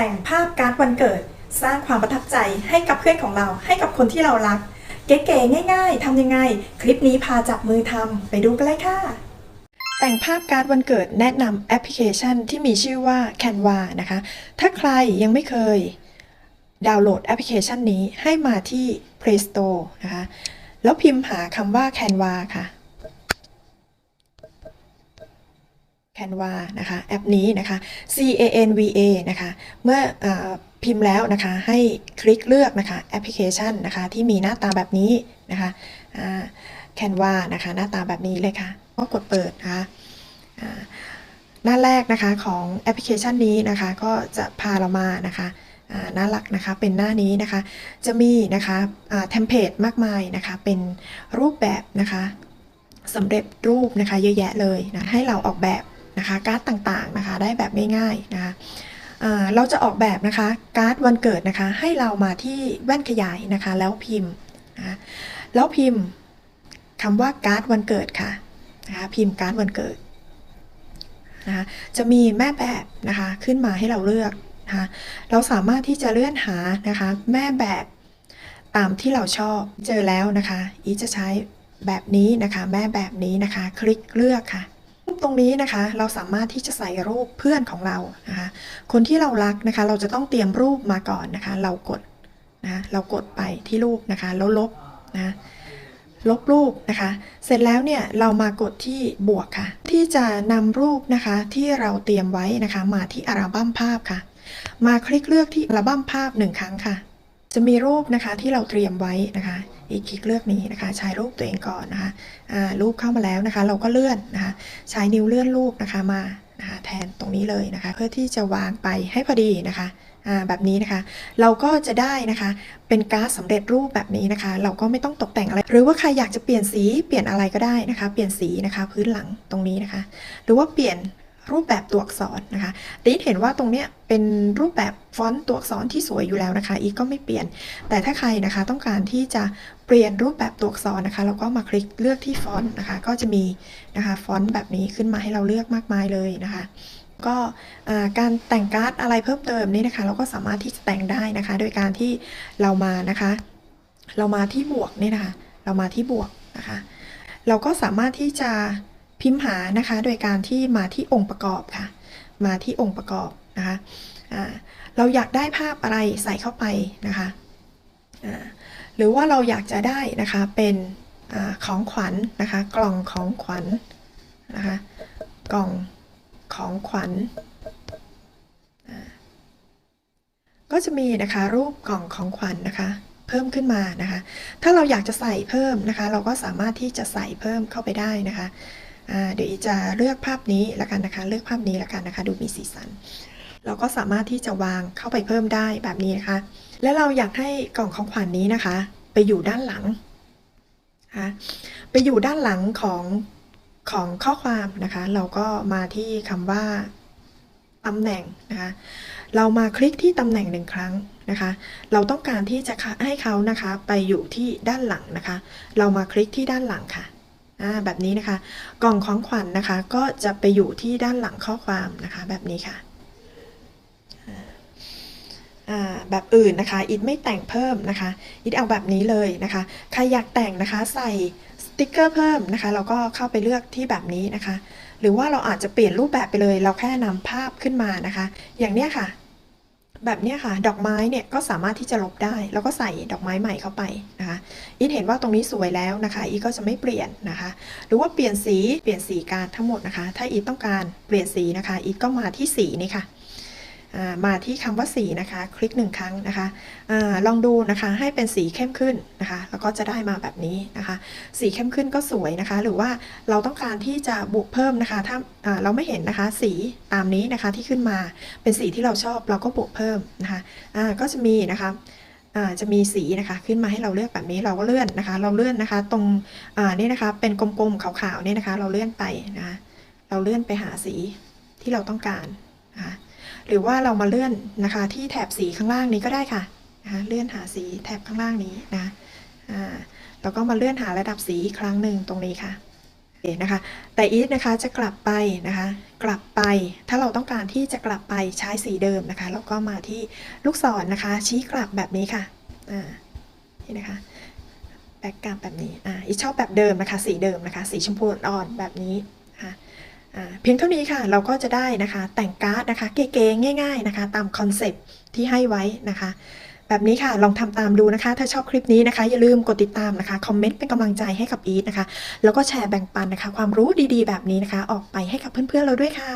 แต่งภาพการ์ดวันเกิด สร้างความประทับใจให้กับเพื่อนของเรา ให้กับคนที่เรารัก เก๋ๆง่าย ๆทำยังไง คลิปนี้พาจับมือทำไปดูกันเลยค่ะ แต่งภาพการ์ดวันเกิดแนะนำแอปพลิเคชันที่มีชื่อว่า Canva นะคะ ถ้าใครยังไม่เคย ดาวน์โหลดแอปพลิเคชันนี้ให้มาที่ Play Store นะคะ แล้วพิมพ์หาคำว่า Canva ค่ะ Canva นะคะแอปนี้นะคะ C A N V A นะคะเมื่ออพิมพ์แล้วนะคะให้คลิกเลือกนะคะแอปพลิเคชันนะคะที่มีหน้าตาแบบนี้นะคะอ่า Canva นะคะหน้าตาแบบนี้เลยค่ะก็กดเปิดนะคะอ่าหน้าแรกนะคะของแอปพลิเคชันนี้นะคะก็จะพาเรามานะคะอ่าน่ารักนะคะเป็นหน้านี้นะคะจะมีนะคะเทมเพลตมากมายนะคะเป็นรูปแบบนะคะสำเร็จรูปนะคะเยอะแยะเลยนะให้เราออกแบบ นะคะการ์ดต่างๆนะคะได้แบบง่ายๆนะคะเราจะออกแบบนะคะการ์ดวันเกิดนะคะให้เรามาที่แว่นขยายนะคะแล้วพิมพ์นะะแล้วพิมพ์คำว่าการ์ดวันเกิดค่ะนะคะพิมพ์การ์ดวันเกิดนะคะจะมีแม่แบบนะคะขึ้นมาให้เราเลือกนะคะเราสามารถที่จะเลื่อนหานะคะแม่แบบตามที่เราชอบเจอแล้วนะคะอีจะใช้แบบนี้นะคะแม่แบบนี้นะคะ คลิกเลือกค่ะ ตรงนี้นะคะ เราสามารถที่จะใส่รูปเพื่อนของเรานะคะ คนที่เรารักนะคะ เราจะต้องเตรียมรูปมาก่อนนะคะ เรากดนะเรากดไปที่รูปนะคะแล้วลบนะลบรูปนะคะ เสร็จแล้วเนี่ยเรามากดที่บวกค่ะ ที่จะนำรูปนะคะที่เราเตรียมไว้นะคะ มาที่อัลบั้มภาพค่ะ มาคลิกเลือกที่อัลบั้มภาพหนึ่งครั้งค่ะ จะมีรูปนะคะที่เราเตรียมไว้นะคะ อีกคลิกเลือกนี้นะคะใช้รูปตัวเองก่อนนะคะอ่ารูปเข้ามาแล้วนะคะ เราก็เลื่อนนะคะ ใช้นิ้วเลื่อนรูปนะคะมานะคะแทนตรงนี้เลยนะคะ เพื่อที่จะวางไปให้พอดีนะคะอ่าแบบนี้นะคะ เราก็จะได้นะคะ เป็นการ์ดสำเร็จรูปแบบนี้นะคะ เราก็ไม่ต้องตกแต่งอะไร หรือว่าใครอยากจะเปลี่ยนสีเปลี่ยนอะไรก็ได้นะคะ เปลี่ยนสีนะคะ พื้นหลังตรงนี้นะคะ หรือว่าเปลี่ยน รูปแบบตัวอักษรนะคะดิเห็นว่าตรงเนี้ยเป็นรูปแบบฟอนต์ตัวอักษรที่สวยอยู่แล้วนะคะ อีกก็ไม่เปลี่ยน แต่ถ้าใครนะคะต้องการที่จะเปลี่ยนรูปแบบตัวอักษรนะคะ เราก็มาคลิกเลือกที่ฟอนต์นะคะ ก็จะมีนะคะฟอนต์แบบนี้ขึ้นมาให้เราเลือกมากมายเลยนะคะก็การแต่งการ์ดอะไรเพิ่มเติมนี่นะคะ เราก็สามารถที่จะแต่งได้นะคะ โดยการที่เรามานะคะ เรามาที่บวกนี่นะคะ เรามาที่บวกนะคะ เราก็สามารถที่จะ พิมพ์หานะคะ โดยการที่มาที่องค์ประกอบค่ะ มาที่องค์ประกอบนะคะเราอยากได้ภาพอะไรใส่เข้าไปนะคะหรือว่าเราอยากจะได้นะคะเป็นอของขวัญนะคะ กล่องของขวัญนะคะ กล่องของขวัญก็จะมีนะคะรูปกล่องของขวัญนะคะ เพิ่มขึ้นมานะคะ ถ้าเราอยากจะใส่เพิ่มนะคะ เราก็สามารถที่จะใส่เพิ่มเข้าไปได้นะคะ เดี๋ยวอีจะเลือกภาพนี้ละกันนะคะ เลือกภาพนี้ละกันนะคะ ดูมีสีสัน เราก็สามารถที่จะวางเข้าไปเพิ่มได้แบบนี้นะคะ และเราอยากให้กล่องของขวัญนี้นะคะ ไปอยู่ด้านหลังนะคะไปอยู่ด้านหลังของของข้อความนะคะ เราก็มาที่คำว่าตำแหน่งนะคะ เรามาคลิกที่ตำแหน่งหนึ่งครั้งนะคะ เราต้องการที่จะให้เขานะคะไปอยู่ที่ด้านหลังนะคะ เรามาคลิกที่ด้านหลังค่ะ แบบนี้นะคะ กล่องของขวัญนนะคะ ก็จะไปอยู่ที่ด้านหลังข้อความนะคะแบบนี้ค่ะอ่าแบบอื่นนะคะอิดไม่แต่งเพิ่มนะคะอิดเอาแบบนี้เลยนะคะใครอยากแต่งนะคะใส่สติกเกอร์เพิ่มนะคะเราก็เข้าไปเลือกที่แบบนี้นะคะ หรือว่าเราอาจจะเปลี่ยนรูปแบบไปเลย เราแค่นำภาพขึ้นมานะคะ อย่างเนี้ยค่ะ แบบนี้ค่ะ ดอกไม้เนี่ยก็สามารถที่จะลบได้ แล้วก็ใส่ดอกไม้ใหม่เข้าไปนะคะอีทเห็นว่าตรงนี้สวยแล้วนะคะ อีก็จะไม่เปลี่ยนนะคะ หรือว่าเปลี่ยนสีเปลี่ยนสีการทั้งหมดนะคะ ถ้าอีทต้องการเปลี่ยนสีนะคะ อีก็มาที่สีนี่ค่ะ มาที่คำว่าสีนะคะ คลิกหนึ่งครั้งนะคะอลองดูนะคะให้เป็นสีเข้มขึ้นนะคะ แล้วก็จะได้มาแบบนี้นะคะ สีเข้มขึ้นก็สวยนะคะ หรือว่าเราต้องการที่จะบวกเพิ่มนะคะ ถ้าเราไม่เห็นนะคะ สีตามนี้นะคะที่ขึ้นมาเป็นสีที่เราชอบเราก็บวกเพิ่มนะคะอ่าก็จะมีนะคะจะมีสีนะคะขึ้นมาให้เราเลือกแบบนี้เราก็เลื่อนนะคะ เราเลื่อนนะคะ ตรงนี่นะคะเป็นกลมๆขาวๆนี่นะคะ เราเลื่อนไปนะคะเราเลื่อนไปหาสีที่เราต้องการนะคะ หรือว่าเรามาเลื่อนนะคะที่แถบสีข้างล่างนี้ก็ได้ค่ะนะคะเลื่อนหาสีแถบข้างล่างนี้นะอ่าแล้วก็มาเลื่อนหาระดับสีอีกครั้งหนึ่งตรงนี้ค่ะนะคะแต่อีทนะคะจะกลับไปนะคะ กลับไปถ้าเราต้องการที่จะกลับไปใช้สีเดิมนะคะแล้วก็มาที่ลูกศรนะคะ ชี้กลับแบบนี้ค่ะอ่านี่นะคะแบ็กกราฟแบบนี้อ่าอีทชอบแบบเดิมนะคะ สีเดิมนะคะ สีชมพูอ่อนแบบนี้ เพียงเท่านี้ค่ะเราก็จะได้นะคะแต่งการ์ดนะคะเก๋ๆง่าย ๆนะคะ ตามคอนเซปต์ที่ให้ไว้นะคะ แบบนี้ค่ะลองทำตามดูนะคะ ถ้าชอบคลิปนี้นะคะ อย่าลืมกดติดตามนะคะคอมเมนต์เป็นกำลังใจให้กับอีทนะคะ แล้วก็แชร์แบ่งปันนะคะ ความรู้ดีๆ แบบนี้นะคะ ออกไปให้กับเพื่อนๆเราด้วยค่ะ